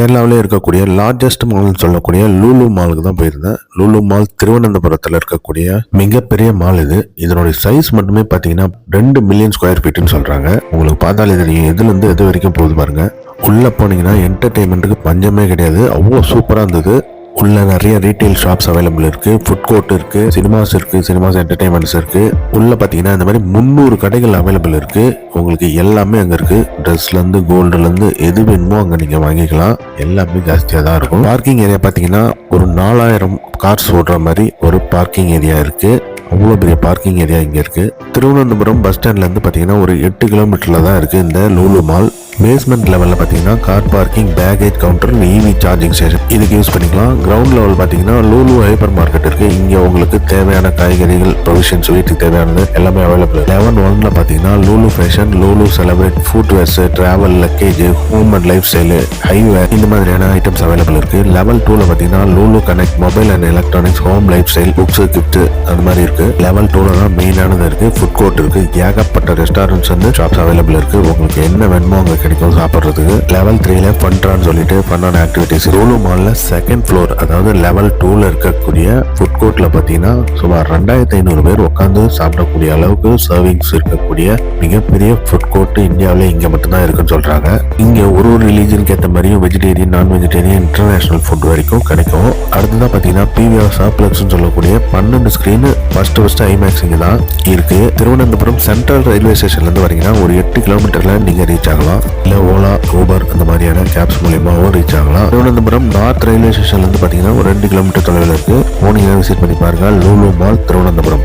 கேரளாவிலே இருக்கக்கூடிய லார்ஜஸ்ட் மால்னு சொல்லக்கூடிய லூலு மாலுக்கு தான் போயிருந்தேன். லூலு மால் திருவனந்தபுரத்தில் இருக்கக்கூடிய மிகப்பெரிய மால் இது. இதனுடைய சைஸ் மட்டுமே பார்த்தீங்கன்னா ரெண்டு மில்லியன் ஸ்கொயர் ஃபீட்னு சொல்றாங்க. உங்களுக்கு பார்த்தாலே தெரியும் எதுலேருந்து எது வரைக்கும் போகுது பாருங்க. உள்ளே போனீங்கன்னா என்டர்டெயின்மெண்ட்டுக்கு பஞ்சமே கிடையாது. அவ்வளோ சூப்பராக இருந்தது. உள்ள நிறைய ரீட்டைல் ஷாப்ஸ் அவைலபிள் இருக்கு. ஃபுட் கோர்ட் இருக்கு சினிமாஸ் இருக்கு சினிமாஸ் என்டர்டைன்மெண்ட்ஸ் இருக்கு. உள்ள பாத்தீங்கன்னா இந்த மாதிரி முந்நூறு கடைகள் அவைலபிள் இருக்கு. உங்களுக்கு எல்லாமே அங்க இருக்கு. ட்ரெஸ்ல இருந்து இருந்து எது வேணுமோ அங்க நீங்க வாங்கிக்கலாம். எல்லாமே ஜாஸ்தியா தான் இருக்கும். பார்க்கிங் ஏரியா பாத்தீங்கன்னா ஒரு நாலாயிரம் கார்ஸ் ஓடுற மாதிரி ஒரு பார்க்கிங் ஏரியா இருக்கு. அவ்வளோ பெரிய பார்க்கிங் ஏரியா இங்கே இருக்குது திருவனந்தபுரம் பஸ் ஸ்டாண்ட்லேருந்து பார்த்தீங்கன்னா ஒரு எட்டு கிலோமீட்டரில் தான் இருக்குது இந்த லூலு மால் பேஸ்மெண்ட் லெவலில் பார்த்தீங்கன்னா car parking baggage counter E V charging station இதுக்கு யூஸ் பண்ணிக்கலாம். கிரவுண்ட் லெவல் பார்த்தீங்கன்னா லூலு ஹைப்பர் மார்க்கெட் இருக்குது இங்கே உங்களுக்கு தேவையான காய்கறிகள் ப்ரொவிஷன்ஸ் வீட்டுக்கு தேவையானது எல்லாமே அவைலபிள் லெவன் ஒன்ல பார்த்தீங்கன்னா Lulu fashion Lulu celebrate food wares travel luggage home and life style highway இந்த மாதிரியான ஐட்டம்ஸ் அவைலபிள் இருக்கு. லெவல் டூல பார்த்தீங்கன்னா Lulu connect mobile and electronics home life style books gift அந்த மாதிரி இருக்கு. லெவல் டூல தான் மெயினானது இருக்கு. ஃபுட் கோர்ட் இருக்கு. ஏகப்பட்ட ரெஸ்டாரண்ட்ஸ் வந்து ஷாப்ஸ் அவைலபிள் இருக்கு. உங்களுக்கு என்ன வேணுமோ உங்களுக்கு கிடைக்கும் சாப்பிட்றதுக்கு லெவல் த்ரீல ஃபன்ட்ரான்னு சொல்லிட்டு பண்ணான ஆக்டிவிட்டிஸ் லூலு மால்ல செகண்ட் ஃப்ளோர் அதாவது லெவல் டூல இருக்கக்கூடிய ஃபுட் கோர்ட்ல பார்த்தீங்கன்னா சுமார் ரெண்டாயிரத்தி ஐநூறு பேர் உட்காந்து சாப்பிடக்கூடிய அளவுக்கு சர்விங்ஸ் இருக்கக்கூடிய மிகப்பெரிய ஃபுட் கோர்ட் இந்தியாவில் இங்க மட்டும்தான் இருக்குன்னு சொல்றாங்க. இங்க ஒரு ஒரு ரிலீஜனுக்கு ஏற்ற மாதிரியும் வெஜிடேரியன் நான் வெஜிடேரியன் இன்டர்நேஷனல் ஃபுட் வரைக்கும் கிடைக்கும். அடுத்ததான் பார்த்தீங்கன்னா பிவிஆர் சாப்ளக்ஸ்னு சொல்லக்கூடிய பன்னெண்டு ஸ்க்ரீன் ஃபர்ஸ்ட் ஃபர்ஸ்ட் ஐமேக்ஸ் இங்கே தான் இருக்கு. திருவனந்தபுரம் சென்ட்ரல் ரயில்வே ஸ்டேஷன்லேருந்து வரீங்கன்னா ஒரு எட்டு கிலோமீட்டர்ல நீங்க ரீச் ஆகலாம். இல்லை ஓலா ஊபர் அந்த மாதிரியான கேப்ஸ் மூலியமாகவும் ரீச் ஆகலாம். திருவனந்தபுரம் நார்த் ரயில்வே ஸ்டேஷன்லேருந்து பார்த்தீங்கன்னா ஒரு ரெண்டு கிலோமீட்டர் தொலைவில் இருக்குது போனீங்கன்னா விசிட் பண்ணி பாருங்கள் லூலு மால் திருவனந்தபுரம்.